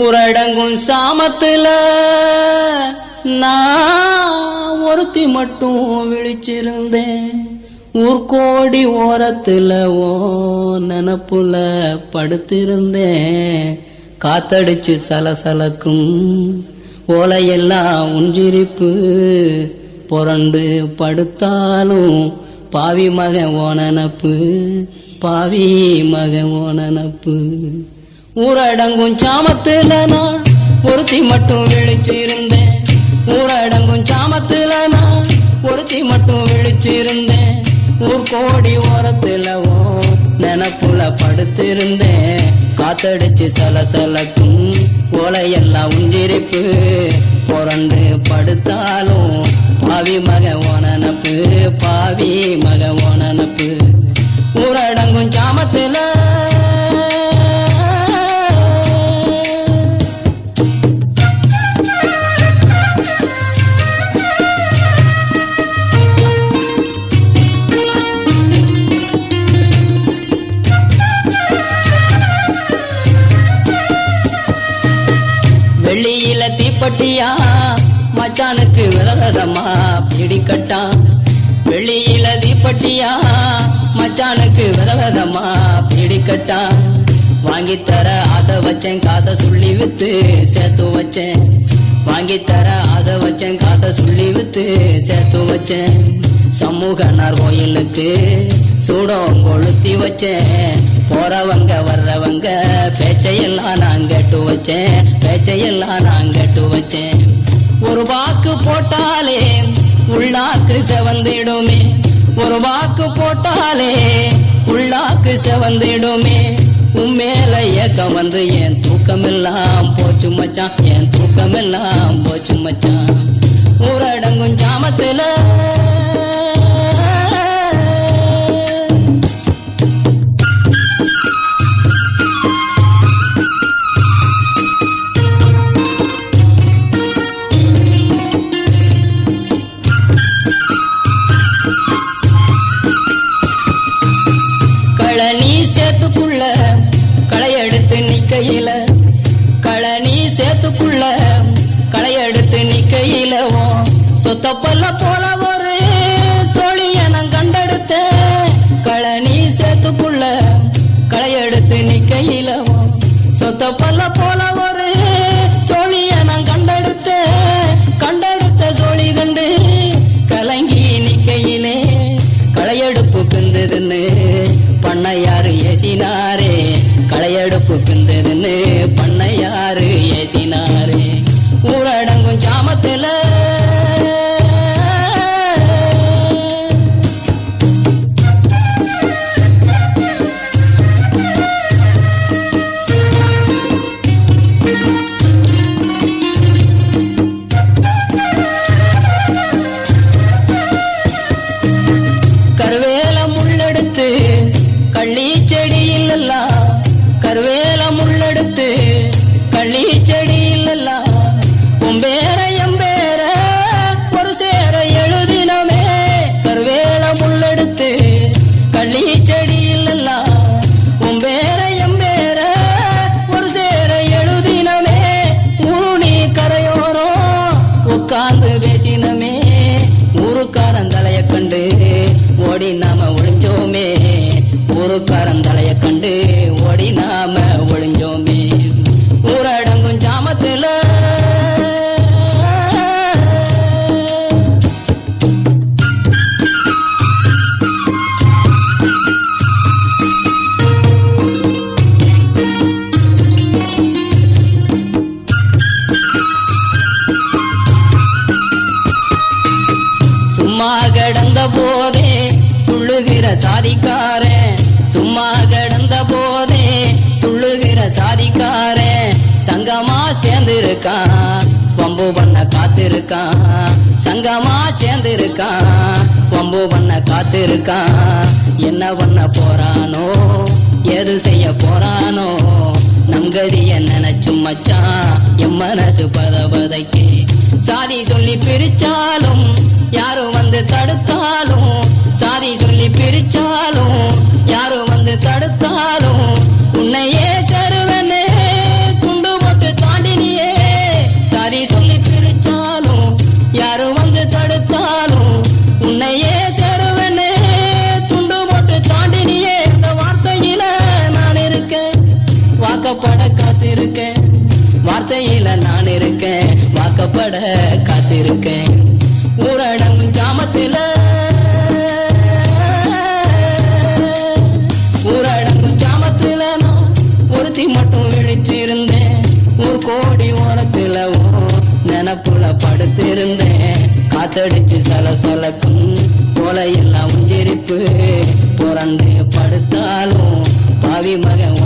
ஊரடங்கும் சாமத்துல நான் ஒருத்தி மட்டும் விழிச்சிருந்தேன். ஊர்கோடி ஓரத்துல ஓ நினப்புல படுத்திருந்தேன். காத்தடிச்சு சலசலக்கும் ஓலையெல்லாம் உஞ்சிரிப்பு புரண்டு படுத்தாலும் பாவி மகன் ஓனனப்பு பாவி மகன் ஓனனப்பு ஊரடங்கும் சாமத்துல நான் ஒருத்தி மட்டும் விழிச்சிருந்தேன். ஊரடங்கும் சாமத்துல நான் ஒருத்தி மட்டும் விழிச்சிருந்தேன். ஊர் கோடி ஓரத்துலவோ ஓ நினப்புல படுத்திருந்தேன். காத்தடிச்சு சலசலக்கும் ஓலையெல்லாம் உஞ்சிருப்பு. புரண்டு படுத்தாலும் பாவி மக ஓனனப்பு பாவி மக ஓனனப்பு. ஊரடங்கும் சாமத்துல பட்டியா? மச்சானுக்கு விரதமா? பிடிக்கட்டான் வெளியில தீப்பட்டியா? மச்சானுக்கு விரதமா? பிடிக்கட்டான் வாங்கி தர ஆசை வச்சேன் காசை சொல்லி வித்து சேர்த்து வச்சேன். வாங்கி தர ஆசை வச்சேன் காசை சொல்லி வித்து சேர்த்து வச்சேன். சமூகனார் கோயிலுக்கு சூடம் கொளுத்தி வச்சேன். போறவங்க வர்றவங்க பேச்சையெல்லாம் நாங்க வச்சேன். பேச்சையெல்லாம் நான் கட்டு வச்சேன். ஒரு வாக்கு போட்டாலே உள்ளாக்கு செவந்திடுமே. ஒரு வாக்கு போட்டாலே உள்ளாக்கு செவந்திடுமே. உண்மையில ஏக்கம் வந்து என் தூக்கமெல்லாம் போச்சு மச்சான். என் தூக்கமெல்லாம் போச்சு மச்சான். ஊரடங்கும் ஜாமத்துல சொத்த போல ஒரு சோழிய நான் கண்டெடுத்த களனி சேத்துக்குள்ள களையெடுத்து நிக்கையில ஓ சொத்த போல ஒரு சோழிய நான் கண்டெடுத்த கண்டெடுத்த சோழி கண்டு கலங்கி நிக்கையிலே களையெடுப்பு பிந்ததுன்னு பண்ணையாரு ஏசினாரே. களையெடுப்பு பிந்ததுன்னு பண்ண பேசினமே ஊருக்காரன் தலைய கண்டு ஓடி நாம ஒளிஞ்சோமே ஊருக்காரன் தலைய போதே துள்ளுகிற சாதிக்காரன் சும்மா கிடந்த போதே துள்ளுகிற சாதிக்காரன் சங்கமா சேர்ந்திருக்கான் வம்பு பண்ண காத்திருக்கான் சங்கமா சேர்ந்திருக்கான் வம்பு பண்ண காத்திருக்கான். என்ன பண்ண போறானோ எது செய்ய போறானோ நம் கதிய நினைச்சும் மச்சான் என் மனசு சாதி சொல்லி பிரிச்சாலும் யாரும் வந்து தடுத்தாலும் சாதி சொல்லி பிரிச்சாலும் யாரும் வந்து தடுத்தாலும் காத்திருக்கேன். ஊரடங்கும் ஜாமத்தில. ஊரடங்கும் ஜாமத்தில நான் ஒருத்தி மட்டும் விழிச்சிருந்தேன். ஒரு கோடி ஓரத்தில நினப்புல படுத்திருந்தேன். காத்தடிச்சு சலசலக்கும் போல எல்லாம் உஞ்சிரிப்பு புரண்டு படுத்தாலும் பாவி மகன்